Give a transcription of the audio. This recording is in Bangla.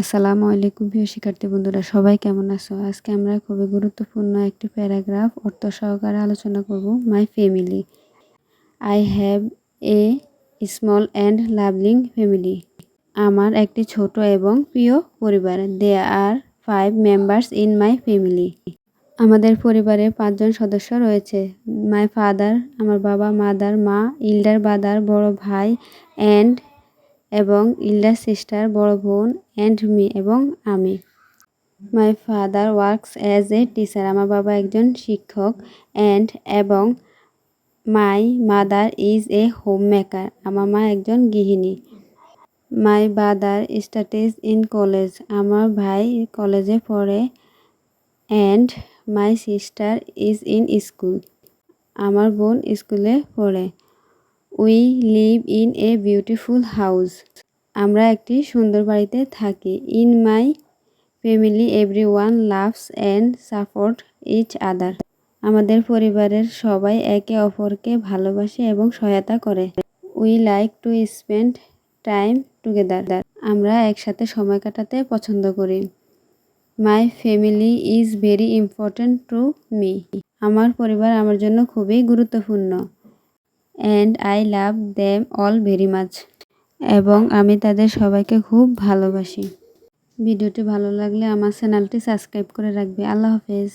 আসসালামু আলাইকুম প্রিয় শিক্ষার্থী বন্ধুরা, সবাই কেমন আছো? আজকে আমরা খুবই গুরুত্বপূর্ণ একটি প্যারাগ্রাফ অর্থ সহকারে আলোচনা করব my family I have a small and loving family আমার একটি ছোট এবং প্রিয় পরিবার। They are five members in my family আমাদের পরিবারে পাঁচজন সদস্য রয়েছে। মাই ফাদার আমার বাবা মাদার মা ইল্ডার বাদার বড় ভাই অ্যান্ড এবং ইল্ডার সিস্টার, বড় বোন, অ্যান্ড মি এবং আমি। My father works as a teacher. আমার বাবা একজন শিক্ষক অ্যান্ড এবং my mother is a home maker আমার মা একজন গৃহিণী। My brother studies in college. আমার ভাই কলেজে পড়ে and my sister is in school. আমার বোন স্কুলে পড়ে। We live in a beautiful house আমরা একটি সুন্দর বাড়িতে থাকি। In my family every one loves and support each other আমাদের পরিবারের সবাই একে অপরকে ভালোবাসে এবং সহায়তা করে। We like to spend time together আমরা একসাথে সময় কাটাতে পছন্দ করি। My family is very important to me আমার পরিবার আমার জন্য খুবই গুরুত্বপূর্ণ। And I love them all very much এবং আমি তাদের সবাইকে খুব ভালোবাসি। ভিডিওটি ভালো লাগলে আমার চ্যানেলটি সাবস্ক্রাইব করে রাখবে। আল্লাহ হাফেজ।